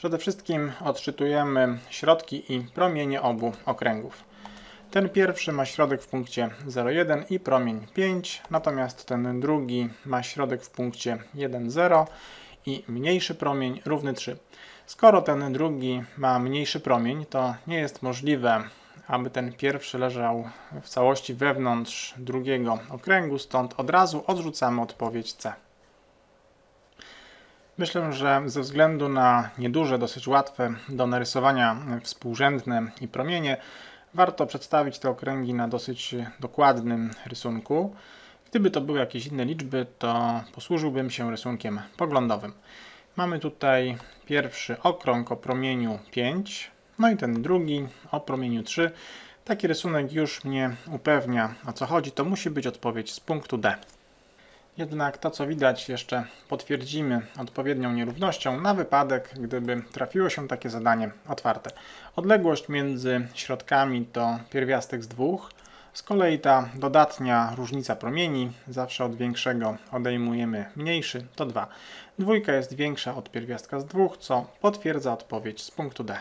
Przede wszystkim odczytujemy środki i promienie obu okręgów. Ten pierwszy ma środek w punkcie 0,1 i promień 5, natomiast ten drugi ma środek w punkcie 1,0 i mniejszy promień równy 3. Skoro ten drugi ma mniejszy promień, to nie jest możliwe, aby ten pierwszy leżał w całości wewnątrz drugiego okręgu, stąd od razu odrzucamy odpowiedź C. Myślę, że ze względu na nieduże, dosyć łatwe do narysowania współrzędne i promienie, warto przedstawić te okręgi na dosyć dokładnym rysunku. Gdyby to były jakieś inne liczby, to posłużyłbym się rysunkiem poglądowym. Mamy tutaj pierwszy okrąg o promieniu 5, no i ten drugi o promieniu 3. Taki rysunek już mnie upewnia o co chodzi. To musi być odpowiedź z punktu D. Jednak to, co widać, jeszcze potwierdzimy odpowiednią nierównością na wypadek, gdyby trafiło się takie zadanie otwarte. Odległość między środkami to pierwiastek z dwóch. Z kolei ta dodatnia różnica promieni, zawsze od większego odejmujemy mniejszy, to 2. Dwójka jest większa od pierwiastka z dwóch, co potwierdza odpowiedź z punktu D.